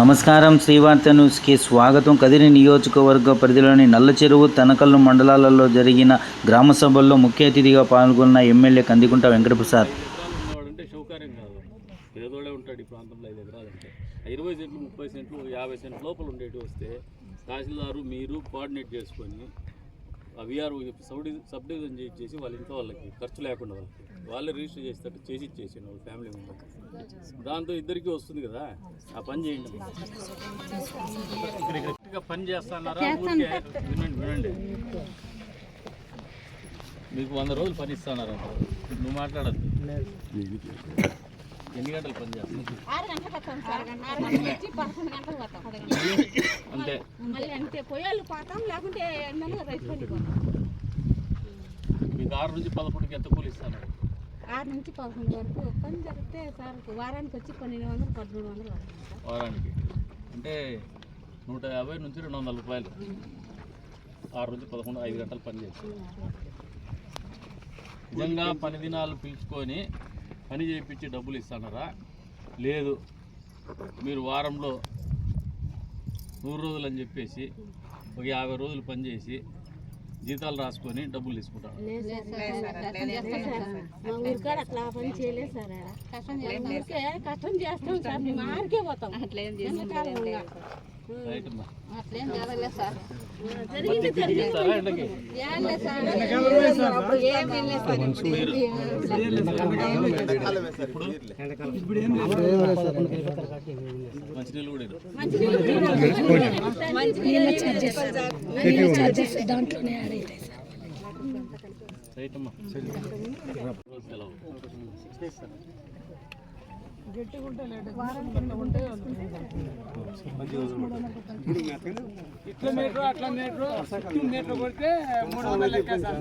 నమస్కారం శ్రీవార్త న్యూస్కి స్వాగతం. కదిరి నియోజకవర్గ పరిధిలోని నల్ల చెరువు తనకల్లు మండలాలలో జరిగిన గ్రామ సభల్లో ముఖ్య అతిథిగా పాల్గొన్న ఎమ్మెల్యే కందికుంట వెంకటప్రసాద్. పేదోడే ఉంటాడు ఈ ప్రాంతంలో ఐదు ఎకరాలంటే. ఇరవై సెంట్లు ముప్పై సెంట్లు యాభై సెంట్లు లోపల ఉండేటి వస్తే తహసీల్దారు మీరు కోఆర్డినేట్ చేసుకొని ఆ విఆర్ సబ్డి సబ్ డివిజన్ చేసి వాళ్ళ ఇంట్లో వాళ్ళకి ఖర్చు లేకుండా వాళ్ళకి వాళ్ళే రిజిస్టర్ చేసేటట్టు చేసి ఇచ్చేసాను వాళ్ళ ఫ్యామిలీ మెంబర్ దాంతో ఇద్దరికి వస్తుంది కదా ఆ పని చేయండి కరెక్ట్గా పని చేస్తున్నారా? ఊరికే వినండి వినండి. మీకు వంద రోజులు పని ఇస్తున్నారు నువ్వు మాట్లాడద్దు. ఎన్ని గంటలు పని చేస్తావు? ఆరు గంటలకు వస్తాం సార్. ఆరు గంటల నుంచి పదకొండు గంటలకు వస్తాం అంతే. మళ్ళీ అంతే పొయ్యాలు పోతాం లేకుంటే ఎన్నెల రైతు పని మీకు ఆరు నుంచి పదకొండుకి ఎంత కూలి ఇస్తాను ఆరు నుంచి పదకొండు వరకు పని జరిగితే సార్ వారానికి వచ్చి పన్నెండు వందలు పదమూడు వందలు వారానికి. అంటే నూట యాభై నుంచి రెండు వందల రూపాయలు. ఆరు నుంచి పదకొండు ఐదు గంటలు పని చేస్తాను నిజంగా పని దినాలు పిలుచుకొని పని చేయించి డబ్బులు ఇస్తున్నారా లేదు. మీరు వారంలో నూరు రోజులు అని చెప్పేసి ఒక యాభై రోజులు పని చేసి జీతాలు రాసుకొని డబ్బులు తీసుకుంటారు? కష్టం చేస్తాం. సార్ మేము ఆడికే పోతాం. ఎండాకాలంగా. రైట్ అమ్మా అట్లేం జరగలేదు సార్. జరిగింది జరిగింది. ఇస్తారా ఎండకి ఏం లేదు సార్. అప్పుడు ఏం లేదు సార్. మంచినీళ్ళు కూడా ఇరు. రైట్ అమ్మా రోజు సెలవు ఇట్లా మీటర్ అట్లా మీటర్ మీటర్ కొడితే మూడు వందల లెక్క సార్.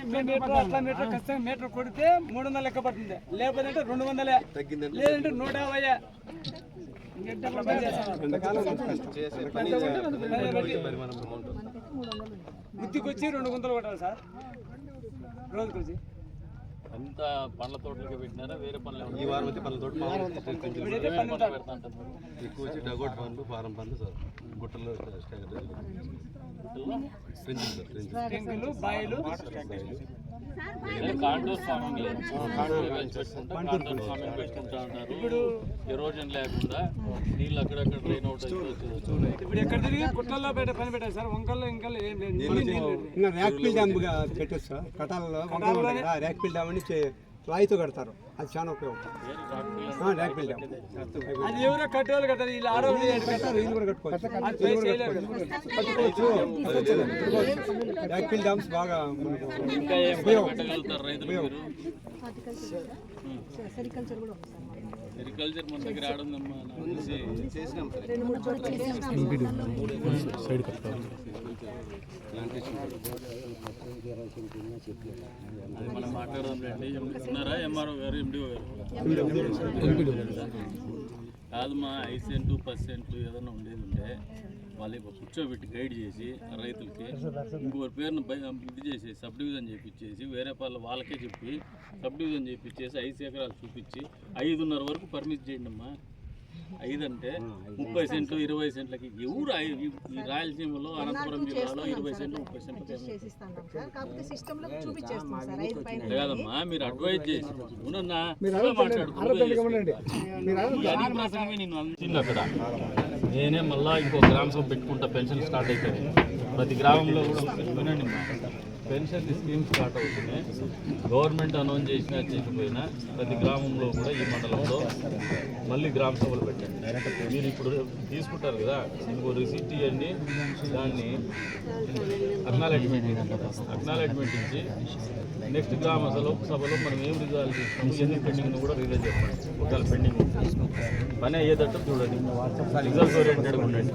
ఇట్లా మీటర్ అట్లా మీటర్ ఖచ్చితంగా మీటర్ కొడితే మూడు వందల లెక్క పడుతుంది. లేకపోతే రెండు వందలే. లేదంటే నూట యాభై. ఇంకెంత పని చేస్తాం. రెండు గుంతలు కొట్టాలి సార్. రోజుకొచ్చి. అంతా పండ్ల తోటలకి పెట్టినారా వేరే పనులు ఈ వారం వచ్చి పనుల తోట? ఎక్కువ వచ్చి డగోట్ పనులు ఫారం పనులు సార్. గుట్టల్లో టెంకులు బాయిలు? కాంటూర్ ఫార్మింగ్ లేదు కాంటూర్ పెంచుకుంటా కాంటూర్ ఫార్మింగ్ పెట్టుకుంటా ఉంటారు ఎరోజన్ లేకుండా నీళ్ళు అక్కడక్కడ డ్రైన్ అవుట్ ఇప్పుడు ఎక్కడ తిరిగి? గుట్టల్లో పెట్టే పని పెట్టారు సార్. వంకల్లో ఇంకా ఏం లేదు. ర్యాక్పిల్ డ్యామ్ పెట్టచ్చు సార్ కటాలలో కదా ర్యాక్పిల్ డ్యామ్ అని రాయితో కడతారు. అది చాలా ఉపయోగం. ఆ, ర్యాక్పిల్ డ్యామ్ అది ఎవరో కట్టేవాళ్ళు కట్టారు వీళ్ళు ఆడవాళ్ళు ఏంటి కట్టారు. వీళ్ళు కూడా కట్టుకోవచ్చు. ర్యాక్పిల్ డ్యామ్స్ బాగా మనకు సెరికల్చర్ మన దగ్గర ఆడుందమ్మా తెలిసి అది మనం మాట్లాడదాం రండి ఉన్నారా ఎంఆర్ఓ గారు. ఎండిఓ గారు. కాదమ్మా ఐదు సెంట్లు పది సెంట్లు ఏదైనా ఉండేది ఉంటే వాళ్ళు కూర్చోబెట్టి గైడ్ చేసి రైతులకి ఇంకొకరి పేరును ఇది చేసి సబ్ డివిజన్ చేపించేసి వేరే వాళ్ళ వాళ్ళకే చెప్పి సబ్ డివిజన్ చేపించేసి ఐదు ఎకరాలు చూపించి ఐదున్నర వరకు పర్మిట్ చేయండి అమ్మా. ఐదు అంటే ముప్పై సెంట్లు ఇరవై సెంట్లకి ఎవరు ఈ రాయలసీమలో అనంతపురం జిల్లాలో ఇరవై సెంట్లు ముప్పై సెంట్లు కాదమ్మా మీరు అడ్వైజ్ చేసి అవునన్నా మాట్లాడుకుంటే అది ప్రసంగమే నేను అందింది అక్కడ. నేనే మళ్ళా ఇంకో గ్రామ సభ పెట్టుకుంటా పెన్షన్ స్టార్ట్ అవుతుంది. ప్రతి గ్రామంలో కూడా వినండి మా పెన్షన్ స్కీమ్ స్టార్ట్ అవుతుంది. గవర్నమెంట్ అనౌన్స్ చేసినా చేయకపోయినా ప్రతి గ్రామంలో కూడా ఈ మండలంలో మళ్ళీ గ్రామ సభలు పెట్టండి. మీరు ఇప్పుడు తీసుకుంటారు కదా ఇంకో రిసిప్ట్ ఇవ్వండి. దాన్ని అక్నాలెడ్జ్మెంట్ అక్నాలెడ్జ్మెంట్ ఇచ్చి నెక్స్ట్ గ్రామ సభలో సభలో మనం ఏం రిజాల్వ్ చేస్తాము ఎన్ని పెండింగ్ కూడా రిలీజ్ చెప్పండి ఒకవేళ పెండింగ్ పని అయ్యేటట్టు చూడండి. రిజల్ట్ ఓరియంటెడ్ ఉండండి.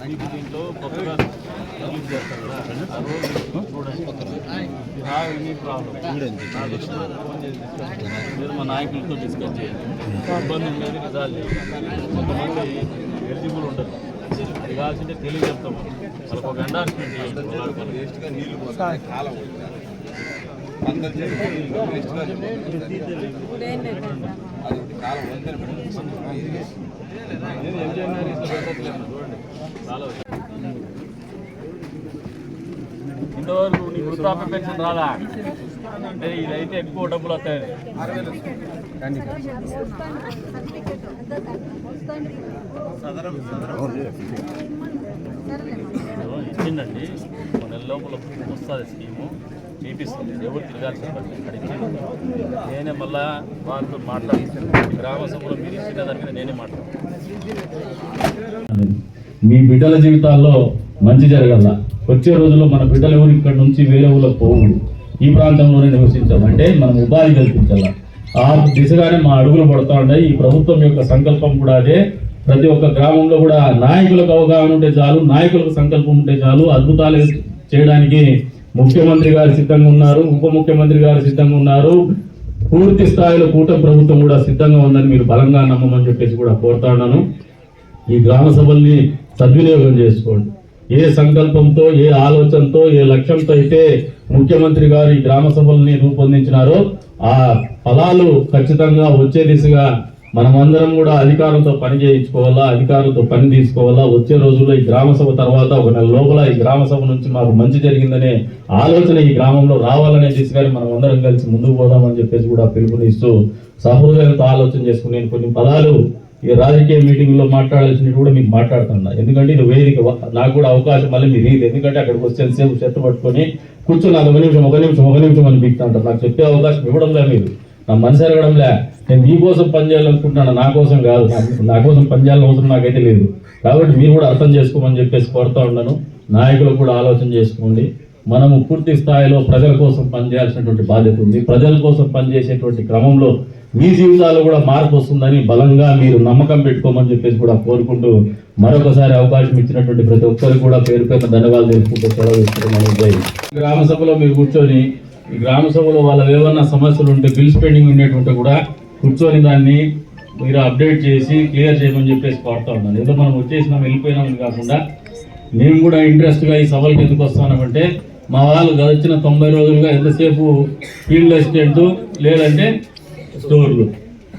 మీకు దీంట్లో కొత్తగా రిలీజ్ చేస్తారు కదా ఆ రోజు చూడండి నా ఎనీ ప్రాబ్లం ఫోన్ చేసి చేయండి. మీరు మా నాయకులతో డిస్కస్ చేయండి ఇబ్బంది ఉండేది రిజాల్వ్ చేయండి కొంతమంది ఎలిజిబుల్ ఉండదు అది కావాల్సింటే తెలియ చెప్తాం వాళ్ళకి ఒక ఎండార్స్మెంట్ చేయండి వాళ్ళకి. నీళ్ళు కాలం పందలు చేసి వేస్ట్గా అది కాలం చూడండి ఇంతవరకు నీకు వృద్ధాప్య పెన్షన్ రాదా అంటే ఇదైతే ఎక్కువ డబ్బులు వస్తాయి ఇచ్చిందండి ఒక నెల లోపల వస్తుంది స్కీము చేపిస్తుంది ఎవరు తిరగాల్సిన పని ఇక్కడ ఇచ్చింది నేనే మళ్ళా వాళ్ళతో మాట్లాడిస్తాను గ్రామ సభలో మీరు ఇచ్చిన దాని మీద నేనే మాట్లాడతాను మీ బిడ్డల జీవితాల్లో మంచి జరగాల. వచ్చే రోజుల్లో మన బిడ్డలు ఎవరు ఇక్కడ నుంచి వేరే ఊళ్ళకి పోవు. ఈ ప్రాంతంలోనే నివసించాలి అంటే మనం ఉపాధి కల్పించాల. ఆ దిశగానే మా అడుగులు పడుతూ ఉన్నాయి. ఈ ప్రభుత్వం యొక్క సంకల్పం కూడా అదే. ప్రతి ఒక్క గ్రామంలో కూడా నాయకులకు అవగాహన ఉంటే చాలు నాయకులకు సంకల్పం ఉంటే చాలు. అద్భుతాలు చేయడానికి ముఖ్యమంత్రి గారు సిద్ధంగా ఉన్నారు ఉప ముఖ్యమంత్రి గారు సిద్ధంగా ఉన్నారు. పూర్తి స్థాయిలో కూటమి ప్రభుత్వం కూడా సిద్ధంగా ఉందని మీరు బలంగా నమ్మమని చెప్పేసి కూడా కోరుతా ఉన్నాను. ఈ గ్రామ సభల్ని సద్వినియోగం చేసుకోండి. ఏ సంకల్పంతో ఏ ఆలోచనతో ఏ లక్ష్యంతో అయితే ముఖ్యమంత్రి గారు ఈ గ్రామ సభల్ని రూపొందించినారో ఆ ఫలాలు ఖచ్చితంగా వచ్చే దిశగా మనమందరం కూడా అధికారులతో పని చేయించుకోవాలా అధికారులతో పని తీసుకోవాలా. వచ్చే రోజుల్లో ఈ గ్రామ సభ తర్వాత ఒక నెల లోపల ఈ గ్రామ సభ నుంచి మాకు మంచి జరిగిందనే ఆలోచన ఈ గ్రామంలో రావాలనే దిశగానే మనం అందరం కలిసి ముందుకు పోదామని చెప్పేసి కూడా పిలుపునిస్తూ సహృదయంతో ఆలోచన చేసుకుని నేను కొన్ని పదాలు ఈ రాజకీయ మీటింగ్లో మాట్లాడాల్సినవి కూడా మీకు మాట్లాడుతున్నా. ఎందుకంటే ఇది వేదిక నాకు కూడా అవకాశం మళ్ళీ మీరు ఇది ఎందుకంటే అక్కడికి వచ్చే సేపు చెత్త పట్టుకొని కూర్చొని అది ఒక నిమిషం ఒక నిమిషం ఒక నిమిషం అని బిక్తా ఉంటారు నాకు చెప్పే అవకాశం ఇవ్వడంలే మీరు. నా మనసు ఎరగడంలే నేను మీకోసం పని చేయాలనుకుంటున్నాను. నా కోసం కాదు. నా- కోసం పనిచేయాలని అవసరం నాకైతే లేదు. కాబట్టి మీరు కూడా అర్థం చేసుకోమని చెప్పేసి కోరుతా ఉన్నాను. నాయకులు కూడా ఆలోచన చేసుకోండి. మనము పూర్తి స్థాయిలో ప్రజల కోసం పనిచేయాల్సినటువంటి బాధ్యత ఉంది. ప్రజల కోసం పనిచేసేటువంటి క్రమంలో మీ జీవితాల్లో కూడా మార్పు వస్తుందని బలంగా మీరు నమ్మకం పెట్టుకోమని చెప్పేసి కూడా కోరుకుంటూ మరొకసారి అవకాశం ఇచ్చినటువంటి ప్రతి ఒక్కరికి కూడా పేరు పేరున ధన్యవాదాలు తెలుసుకుంటూ సెలవు గ్రామ సభలో మీరు కూర్చొని ఈ గ్రామ సభలో వాళ్ళ ఏమన్నా సమస్యలు ఉంటే బిల్స్ పెండింగ్ ఉండేటువంటి కూడా కూర్చొని దాన్ని మీరు అప్డేట్ చేసి క్లియర్ చేయమని చెప్పేసి కోరుతా ఉన్నాను. ఏదో మనం వచ్చేసినాం వెళ్ళిపోయినామని కాకుండా మేము కూడా ఇంట్రెస్ట్గా ఈ సభలకు ఎందుకు వస్తానంటే మా వాళ్ళు గడిచిన తొంభై రోజులుగా ఎంతసేపు ఫీల్డ్ అసిస్టెంట్ లేదంటే స్టోర్లు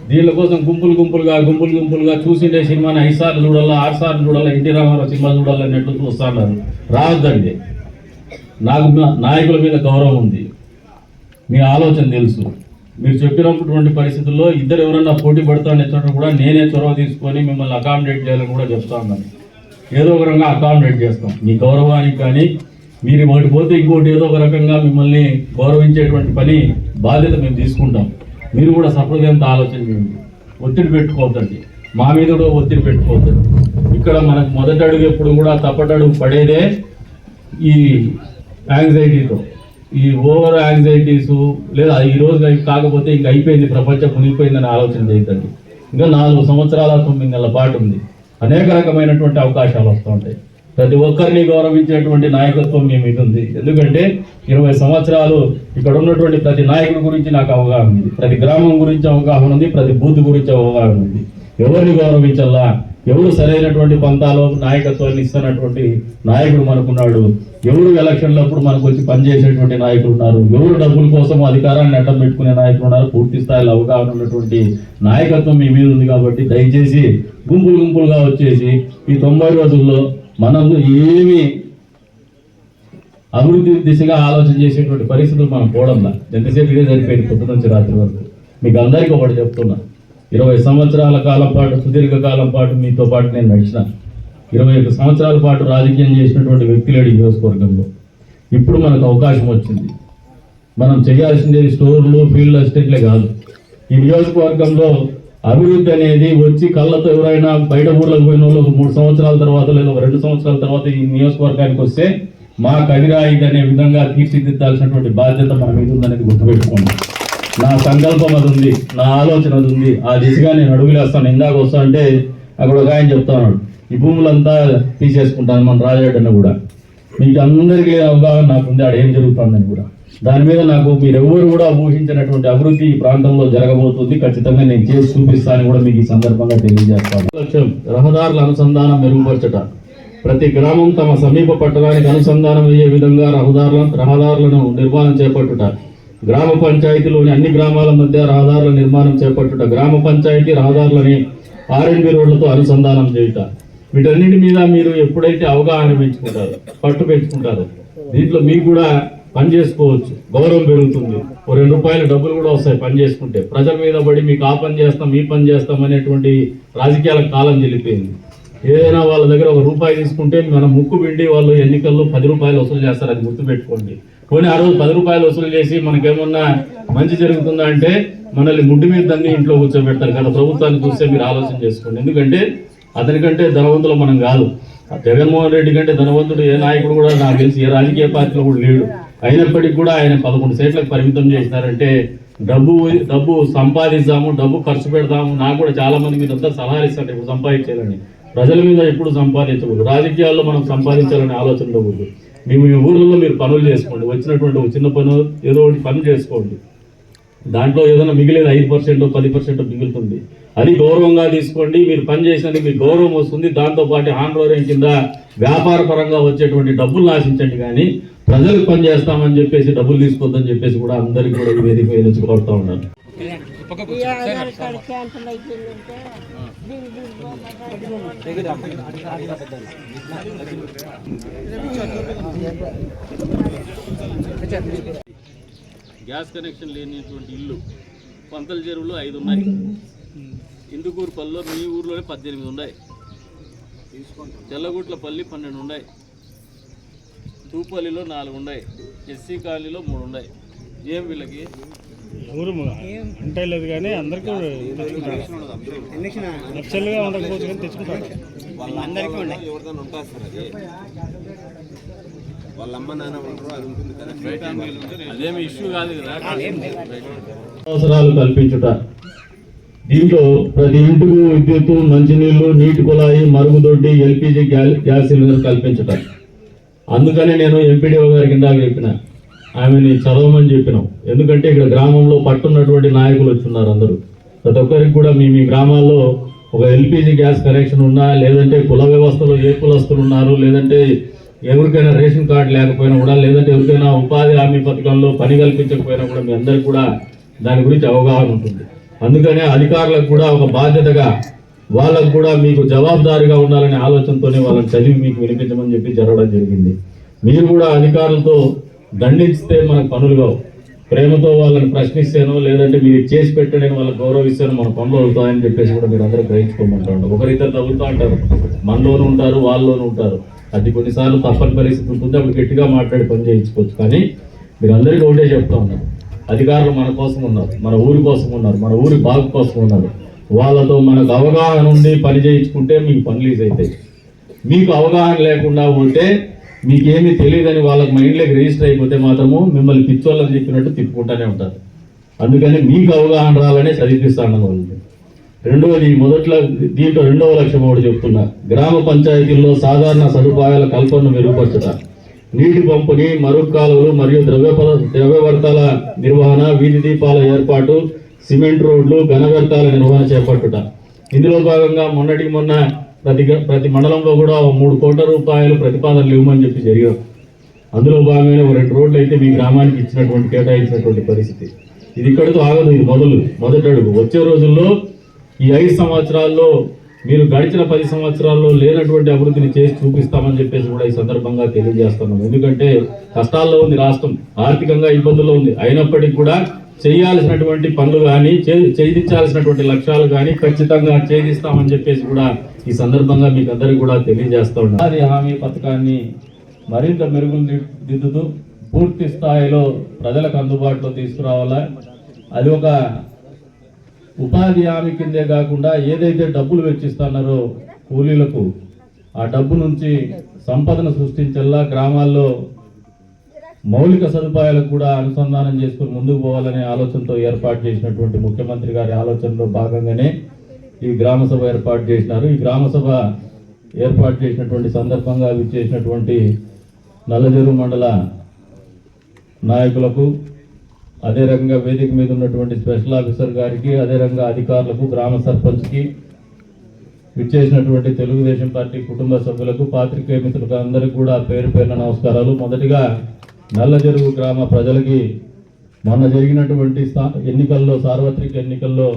దీళ్ళ కోసం గుంపులు గుంపులుగా గుంపులు గుంపులుగా చూసిండే సినిమాని ఐదు సార్లు చూడాలా ఆరు సార్లు చూడాలా ఎన్టీ రామారావు సినిమా చూడాలన్నట్టు చూస్తున్నారు. రావద్దండి. నాకు నాయకుల మీద గౌరవం ఉంది. మీ ఆలోచన తెలుసు. మీరు చెప్పినటువంటి పరిస్థితుల్లో ఇద్దరు ఎవరన్నా పోటీ పడతాను కూడా నేనే చొరవ తీసుకొని మిమ్మల్ని అకామిడేట్ చేయాలని కూడా చెప్తా ఉన్నాను. ఏదో ఒక రకంగా అకామిడేట్ చేస్తాం. మీ గౌరవానికి కానీ మీరు ఒకటి పోతే ఇంకోటి ఏదో ఒక రకంగా మిమ్మల్ని గౌరవించేటువంటి పని బాధ్యత మేము తీసుకుంటాం. మీరు కూడా సహృదయంతో ఆలోచన చేయండి. ఒత్తిడి పెట్టుకోవద్దండి. మా మీద కూడా ఒత్తిడి పెట్టుకోవద్దండి ఇక్కడ మనకు మొదటి అడుగు ఎప్పుడు కూడా తప్పటడుగు పడేదే ఈ యాంగ్జైటీతో ఈ ఓవర్ యాంగ్జైటీస్ లేదా ఈ రోజు కాకపోతే ఇంక అయిపోయింది ప్రపంచం మునిగిపోయిందని ఆలోచన చేయదండి ఇంకా నాలుగు సంవత్సరాల తొమ్మిది నెలల పాటు ఉంది. అనేక రకమైనటువంటి అవకాశాలు వస్తూ ఉంటాయి. ప్రతి ఒక్కరిని గౌరవించేటువంటి నాయకత్వం మీ మీద ఉంది. ఎందుకంటే ఇరవై సంవత్సరాలు ఇక్కడ ఉన్నటువంటి ప్రతి నాయకుడి గురించి నాకు అవగాహన ఉంది. ప్రతి గ్రామం గురించి అవగాహన ఉంది. ప్రతి బూత్ గురించి అవగాహన ఉంది. ఎవరిని గౌరవించాలా ఎవరు సరైనటువంటి పంతాలో నాయకత్వాన్ని ఇస్తున్నటువంటి నాయకుడు మనకున్నాడు? ఎవరు ఎలక్షన్లప్పుడు మనకు వచ్చి పనిచేసేటువంటి నాయకులు ఉన్నారు? ఎవరు డబ్బుల కోసం అధికారాన్ని అడ్డం పెట్టుకునే నాయకులు ఉన్నారు? పూర్తి స్థాయిలో అవగాహన ఉన్నటువంటి నాయకత్వం మీ మీద ఉంది కాబట్టి దయచేసి గుంపులు గుంపులుగా వచ్చేసి ఈ తొంభై రోజుల్లో మనం ఏమి అభివృద్ధి దిశగా ఆలోచన చేసేటువంటి పరిస్థితులు మనం పోవడంలా ఎంతసేపు ఇదే సరిపోయింది పొద్దు నుంచి రాత్రి వరకు? మీకు అందరికీ ఒకటి చెప్తున్నా. ఇరవై సంవత్సరాల కాలం పాటు సుదీర్ఘ కాలం పాటు మీతో పాటు నేను నడిచిన. ఇరవై ఒక్క సంవత్సరాల పాటు రాజకీయం చేసినటువంటి వ్యక్తులేడు నియోజకవర్గంలో. ఇప్పుడు మనకు అవకాశం వచ్చింది. మనం చేయాల్సింది స్టోర్లు ఫీల్డ్ అసిస్టెంట్లే కాదు. ఈ నియోజకవర్గంలో అభివృద్ధి అనేది వచ్చి కళ్ళతో ఎవరైనా బయట ఊర్లకు పోయిన వాళ్ళు ఒక మూడు సంవత్సరాల తర్వాత లేదా ఒక రెండు సంవత్సరాల తర్వాత ఈ నియోజకవర్గానికి వస్తే మా కదిరా అనే విధంగా తీర్చిదిద్దాల్సినటువంటి బాధ్యత మన మీద ఉందనేది గుర్తుపెట్టుకోండి. నా సంకల్పం అది ఉంది నా ఆలోచన అది ఉంది. ఆ దిశగా నేను అడుగులేస్తాను ఇందాక వస్తా అంటే అక్కడ ఒక ఆయన చెప్తాను ఈ భూములంతా తీసేసుకుంటాను మన రాజాడన్న కూడా. మీకు అందరికీ అవగాహన నాకుంది ఆడ ఏం జరుగుతుందని కూడా. దాని మీద నాకు మీరెవ్వరు కూడా ఊహించినటువంటి అభివృద్ధి ఈ ప్రాంతంలో జరగబోతుంది. ఖచ్చితంగా నేను చేసి చూపిస్తానని కూడా మీకు ఈ సందర్భంగా తెలియజేస్తాను. లక్ష్యం రహదారుల అనుసంధానం మెరుగుపరచట. ప్రతి గ్రామం తమ సమీప పట్టణానికి అనుసంధానం అయ్యే విధంగా రహదారుల రహదారులను నిర్మాణం చేపట్టుట. గ్రామ పంచాయతీలోని అన్ని గ్రామాల మధ్య రహదారుల నిర్మాణం చేపట్టుట. గ్రామ పంచాయతీ రహదారులని ఆర్ఎన్బి రోడ్లతో అనుసంధానం చేయుట. వీటన్నిటి మీద మీరు ఎప్పుడైతే అవగాహన పెంచుకుంటారు పట్టు పెంచుకుంటారు దీంట్లో మీకు కూడా పని చేసుకోవచ్చు గౌరవం పెరుగుతుంది. ఓ రెండు రూపాయల డబ్బులు కూడా వస్తాయి పని చేసుకుంటే ప్రజల మీద పడి మీకు ఆ పని చేస్తాం ఈ పని చేస్తాం అనేటువంటి రాజకీయాల కాలం చెల్లిపోయింది. ఏదైనా వాళ్ళ దగ్గర ఒక రూపాయి తీసుకుంటే మన ముక్కు పిండి వాళ్ళు ఎన్నికల్లో పది రూపాయలు వసూలు చేస్తారు అది గుర్తుపెట్టుకోండి. పోనీ ఆ రోజు పది రూపాయలు వసూలు చేసి మనకేమన్నా మంచి జరుగుతుందా అంటే మనల్ని ముడ్డు మీద దాన్ని ఇంట్లో కూర్చోబెడతారు కదా. ప్రభుత్వాన్ని చూస్తే మీరు ఆలోచన చేసుకోండి. ఎందుకంటే అతనికంటే ధనవంతులు మనం కాదు. జగన్మోహన్ రెడ్డి కంటే ధనవంతుడు ఏ నాయకుడు కూడా నాకు తెలిసి ఏ రాజకీయ పార్టీలో కూడా లేడు. అయినప్పటికీ కూడా ఆయన పదకొండు సీట్లకు పరిమితం చేసినారంటే డబ్బు డబ్బు సంపాదిద్దాము డబ్బు ఖర్చు పెడతాము నాకు కూడా చాలా మంది మీద అంతా సలహాలు ఇస్తారు ఇప్పుడు సంపాదించాలని. ప్రజల మీద ఎప్పుడు సంపాదించకూడదు. రాజకీయాల్లో మనం సంపాదించాలనే ఆలోచన ఉండకూడదు మీ మీ ఊర్లలో మీరు పనులు చేసుకోండి. వచ్చినటువంటి ఒక చిన్న పని ఏదో ఒకటి పని చేసుకోండి. దాంట్లో ఏదైనా మిగిలేదు ఐదు పర్సెంట్ పది పర్సెంట్ మిగులుతుంది. అది గౌరవంగా తీసుకోండి. మీరు పని చేసినందుకు మీకు గౌరవం వస్తుంది. దాంతో పాటు ఆంధ్రోదయం కింద వ్యాపార పరంగా వచ్చేటువంటి డబ్బులు నాశించండి కానీ ప్రజలకు పని చేస్తామని చెప్పేసి డబ్బులు తీసుకోవద్దని చెప్పేసి కూడా అందరికీ కూడా ఈ వేదిక మీద కోరుతా ఉన్నాను. గ్యాస్ కనెక్షన్ లేనిటువంటి ఇల్లు పంతల చెరువులో ఐదు ఉన్నాయి. ఇందుకూరుపల్లిలో మీ ఊర్లోనే పద్దెనిమిది ఉన్నాయి. తెల్లగుట్లపల్లి పన్నెండు ఉన్నాయి. తూపల్లిలో నాలుగు ఉన్నాయి. ఎస్సీ కాలనీలో మూడు ఉన్నాయి. ఏం వీళ్ళకి? ఊరు అంటే లేదు కానీ అందరికీ నచ్చలుగా ఉండకపోవచ్చు కానీ తెచ్చుకుంటారు. వాళ్ళందరికీ ఎవరిదైనా ఉంటుంది సార్ అది. వాళ్ళ అమ్మ నాన్న ఉంటారు అది ఉంటుంది కదా. అదేమి ఇష్యూ కాదు కదా. అవసరాలు కల్పించుట. దీంట్లో ప్రతి ఇంటికి విద్యుత్ మంచినీళ్ళు నీటి కుళాయి మరుగుదొడ్డి ఎల్పిజి గ్యా- గ్యాస్ సిలిండర్ కల్పించుట. అందుకనే నేను ఎంపీడీఓ గారికి ఇందాక చెప్పిన ఆమెని చదవమని చెప్పినాం. ఎందుకంటే ఇక్కడ గ్రామంలో పట్టున్నటువంటి నాయకులు వచ్చున్నారు అందరూ. ప్రతి ఒక్కరికి కూడా మీ మీ గ్రామాల్లో ఒక ఎల్పిజి గ్యాస్ కనెక్షన్ ఉన్నా లేదంటే కుల వ్యవస్థలో ఏ కులస్తులు ఉన్నారు లేదంటే ఎవరికైనా రేషన్ కార్డు లేకపోయినా కూడా లేదంటే ఎవరికైనా ఉపాధి హామీ పథకంలో పని కల్పించకపోయినా కూడా మీ అందరికి కూడా దాని గురించి అవగాహన ఉంటుంది. అందుకనే అధికారులకు కూడా ఒక బాధ్యతగా వాళ్ళకు కూడా మీకు జవాబుదారిగా ఉండాలనే ఆలోచనతోనే వాళ్ళని చదివి మీకు వినిపించమని చెప్పి జరగడం జరిగింది. మీరు కూడా అధికారులతో దండించితే మనకు పనులు కావు. ప్రేమతో వాళ్ళని ప్రశ్నిస్తేనో లేదంటే మీరు చేసి పెట్టండి వాళ్ళకి గౌరవిస్తేనో మన పనులు అవుతాయని చెప్పేసి కూడా మీరు అందరూ గ్రహించుకోమంటారు ఒకరిద్దరు తగులుతూ అంటారు మనలోనూ ఉంటారు వాళ్ళలోనూ ఉంటారు. అది కొన్నిసార్లు తప్పని పరిస్థితి ఉంటుంది. అప్పుడు గట్టిగా మాట్లాడి పని చేయించుకోవచ్చు. కానీ మీరు అందరికీ ఒకటే చెప్తా ఉన్నారు అధికారులు మన కోసం ఉన్నారు మన ఊరి కోసం ఉన్నారు మన ఊరి బాగు కోసం ఉన్నారు. వాళ్ళతో మనకు అవగాహన ఉండి పని చేయించుకుంటే మీకు పనులు ఈజీ అవుతాయి. మీకు అవగాహన లేకుండా ఉంటే మీకేమీ తెలియదని వాళ్ళకి మైండ్లోకి రిజిస్టర్ అయిపోతే మాత్రము మిమ్మల్ని పిచ్చోళ్ళని చెప్పినట్టు తిప్పుకుంటూనే ఉంటారు. అందుకని మీకు అవగాహన రావాలనే చదివిస్తాను వాళ్ళని రెండవది మొదట్లో దీంట్లో రెండవ లక్ష్యం ఒకటి చెప్తున్నా. గ్రామ పంచాయతీల్లో సాధారణ సదుపాయాల కల్పనను మెరుగుపరచట. నీటి పంపిణీ మరుగు కాలువలు మరియు ద్రవ్య ద్రవ్య వర్తాల నిర్వహణ వీధి దీపాల ఏర్పాటు సిమెంట్ రోడ్లు ఘన వ్యర్థాల నిర్వహణ చేపట్టుట. ఇందులో భాగంగా మొన్నటికి మొన్న ప్రతి గ- ప్రతి మండలంలో కూడా మూడు కోట్ల రూపాయలు ప్రతిపాదనలు ఇవ్వమని చెప్పి జరిగారు అందులో భాగంగానే ఒక రెండు రోడ్లు అయితే మీ గ్రామానికి ఇచ్చినటువంటి కేటాయించినటువంటి పరిస్థితి. ఇది ఇక్కడితో ఆగదు ఇది మొదలు మొదటి అడుగు. వచ్చే రోజుల్లో ఈ ఐదు సంవత్సరాల్లో మీరు గడిచిన పది సంవత్సరాల్లో లేనటువంటి అభివృద్ధిని చేసి చూపిస్తామని చెప్పేసి కూడా ఈ సందర్భంగా తెలియజేస్తున్నాం. ఎందుకంటే కష్టాల్లో ఉంది రాష్ట్రం ఆర్థికంగా ఇబ్బందుల్లో ఉంది. అయినప్పటికీ కూడా చేయాల్సినటువంటి పనులు కానీ చేయించాల్సినటువంటి లక్ష్యాలు కానీ ఖచ్చితంగా ఛేదిస్తామని చెప్పేసి కూడా ఈ సందర్భంగా మీకు అందరికీ కూడా తెలియజేస్తా ఉన్నాం. అది హామీ పథకాన్ని మరింత మెరుగులు దిద్దుతూ పూర్తి స్థాయిలో ప్రజలకు అందుబాటులో తీసుకురావాలా? అది ఒక ఉపాధి హామీ కిందే కాకుండా ఏదైతే డబ్బులు వెచ్చిస్తున్నారో కూలీలకు ఆ డబ్బు నుంచి సంపదను సృష్టించేలా గ్రామాల్లో మౌలిక సదుపాయాలకు కూడా అనుసంధానం చేసుకుని ముందుకు పోవాలనే ఆలోచనతో ఏర్పాటు చేసినటువంటి ముఖ్యమంత్రి గారి ఆలోచనలో భాగంగానే ఈ గ్రామ సభ ఏర్పాటు చేసినారు. ఈ గ్రామ సభ ఏర్పాటు చేసినటువంటి సందర్భంగా విచ్చేసినటువంటి నల్లజెరువు మండల నాయకులకు అదే రకంగా వేదిక మీద ఉన్నటువంటి స్పెషల్ ఆఫీసర్ గారికి అదే రకంగా అధికారులకు గ్రామ సర్పంచ్కి విచ్చేసినటువంటి తెలుగుదేశం పార్టీ కుటుంబ సభ్యులకు పాత్రికేయ మిత్రులకు అందరికీ కూడా పేరు పేరున నమస్కారాలు. మొదటిగా నల్లజెరువు గ్రామ ప్రజలకి మొన్న జరిగినటువంటి ఎన్నికల్లో సార్వత్రిక ఎన్నికల్లో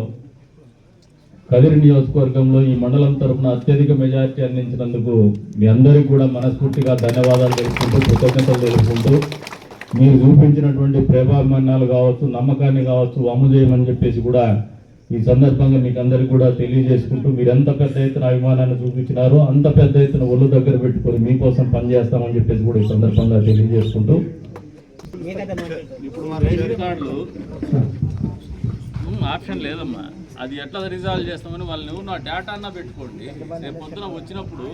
కదిరి నియోజకవర్గంలో ఈ మండలం తరఫున అత్యధిక మెజారిటీ అందించినందుకు మీ అందరికీ కూడా మనస్ఫూర్తిగా ధన్యవాదాలు తెలుపుకుంటూ కృతజ్ఞతలు తెలుపుకుంటూ మీరు చూపించినటువంటి ప్రేమాభిమానాలు కావచ్చు నమ్మకాన్ని కావచ్చు అమలు చేయమని చెప్పేసి కూడా ఈ సందర్భంగా మీకు అందరికీ కూడా తెలియజేసుకుంటూ మీరు ఎంత పెద్ద ఎత్తున అభిమానాన్ని చూపించినారో అంత పెద్ద ఎత్తున ఒళ్ళు దగ్గర పెట్టుకొని మీకోసం పనిచేస్తామని చెప్పేసి కూడా ఈ సందర్భంగా తెలియజేసుకుంటూ. ఇప్పుడు ఆప్షన్ లేదమ్మా. అది ఎట్లా రిజాల్వ్ చేస్తామని వాళ్ళు నువ్వు నా డేటా అన్నా పెట్టుకోండి. రేపు పొద్దున వచ్చినప్పుడు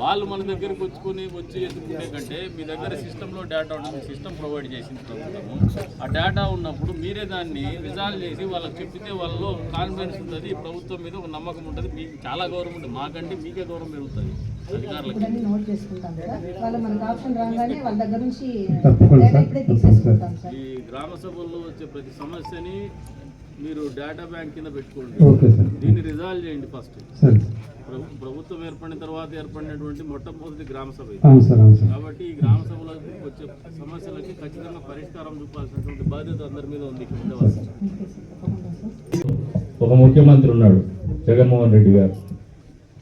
వాళ్ళు మన దగ్గరికి వచ్చుకొని వచ్చి ఎత్తుకునే కంటే మీ దగ్గర సిస్టంలో డేటా ఉంటుంది సిస్టమ్ ప్రొవైడ్ చేసింది ప్రభుత్వము. ఆ డేటా ఉన్నప్పుడు మీరే దాన్ని రిజాల్వ్ చేసి వాళ్ళకి చెప్పితే వాళ్ళలో కాన్ఫిడెన్స్ ఉంటుంది ఈ ప్రభుత్వం మీద ఒక నమ్మకం ఉంటుంది. మీకు చాలా గౌరవం ఉంటుంది. మాకంటే మీకే గౌరవం పెరుగుతుంది అధికారులకి. నోట్ చేసుకుంటాం సార్ వాళ్ళు మనకు ఆప్షన్ రాగానే వాళ్ళ దగ్గర నుంచి డేటా ఇప్పుడే తీసేసుకుంటాం సార్. ఈ గ్రామ సభల్లో వచ్చే ప్రతి సమస్యని మీరు డేటా బ్యాంక్ కింద పెట్టుకోండి. దీన్ని రిజాల్వ్ చేయండి ఫస్ట్ ప్రభుత్వం ఏర్పడిన తర్వాత ఏర్పడినటువంటి మొట్టమొదటి గ్రామ సభ కాబట్టి ఈ గ్రామ సభలో వచ్చే సమస్యలకి ఖచ్చితంగా పరిష్కారం చూపాల్సినటువంటి బాధ్యత అందరి మీద ఉంది. ఒక ముఖ్యమంత్రి ఉన్నాడు జగన్మోహన్ రెడ్డి గారు.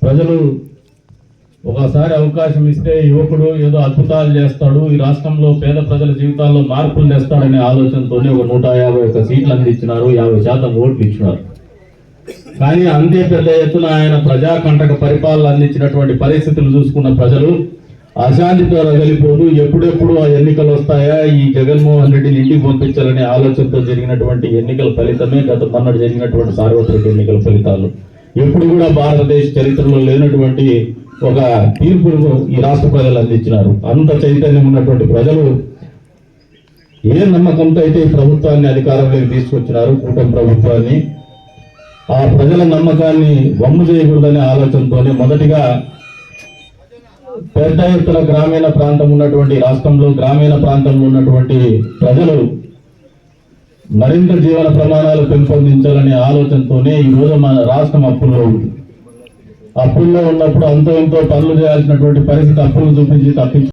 ప్రజలు ఒకసారి అవకాశం ఇస్తే యువకుడు ఏదో అద్భుతాలు చేస్తాడు ఈ రాష్ట్రంలో పేద ప్రజల జీవితాల్లో మార్పులు తెస్తాడనే ఆలోచనతోనే ఒక నూట యాభై ఒక్క సీట్లు అందించినారు యాభై శాతం ఓట్లు ఇచ్చినారు. కానీ అంతే పెద్ద ఎత్తున ఆయన ప్రజాకంటక పరిపాలన అందించినటువంటి పరిస్థితులు చూసుకున్న ప్రజలు అశాంతితో రగిలిపోతూ ఎప్పుడెప్పుడు ఆ ఎన్నికలు వస్తాయా ఈ జగన్మోహన్ రెడ్డిని ఇంటికి పంపించాలనే ఆలోచనతో జరిగినటువంటి ఎన్నికల ఫలితమే గత మొన్నటి జరిగినటువంటి సార్వత్రిక ఎన్నికల ఫలితాలు. ఎప్పుడు కూడా భారతదేశ చరిత్రలో లేనటువంటి ఒక తీర్పును ఈ రాష్ట్ర ప్రజలు అందించినారు. అంత చైతన్యం ఉన్నటువంటి ప్రజలు ఏ నమ్మకంతో అయితే ఈ ప్రభుత్వాన్ని అధికారంలోకి తీసుకొచ్చినారు కూటమి ప్రభుత్వాన్ని ఆ ప్రజల నమ్మకాన్ని వమ్ము చేయకూడదనే ఆలోచనతోనే మొదటిగా పెద్ద ఎత్తున గ్రామీణ ప్రాంతం ఉన్నటువంటి రాష్ట్రంలో గ్రామీణ ప్రాంతంలో ఉన్నటువంటి ప్రజలు మరింత జీవన ప్రమాణాలు పెంపొందించాలనే ఆలోచనతోనే ఈ రోజు మన రాష్ట్రం అప్పుల్లో ఉంది. అప్పుల్లో ఉన్నప్పుడు అంతో ఎంతో పనులు చేయాల్సినటువంటి పరిస్థితి అప్పులు చూపించి తప్పించు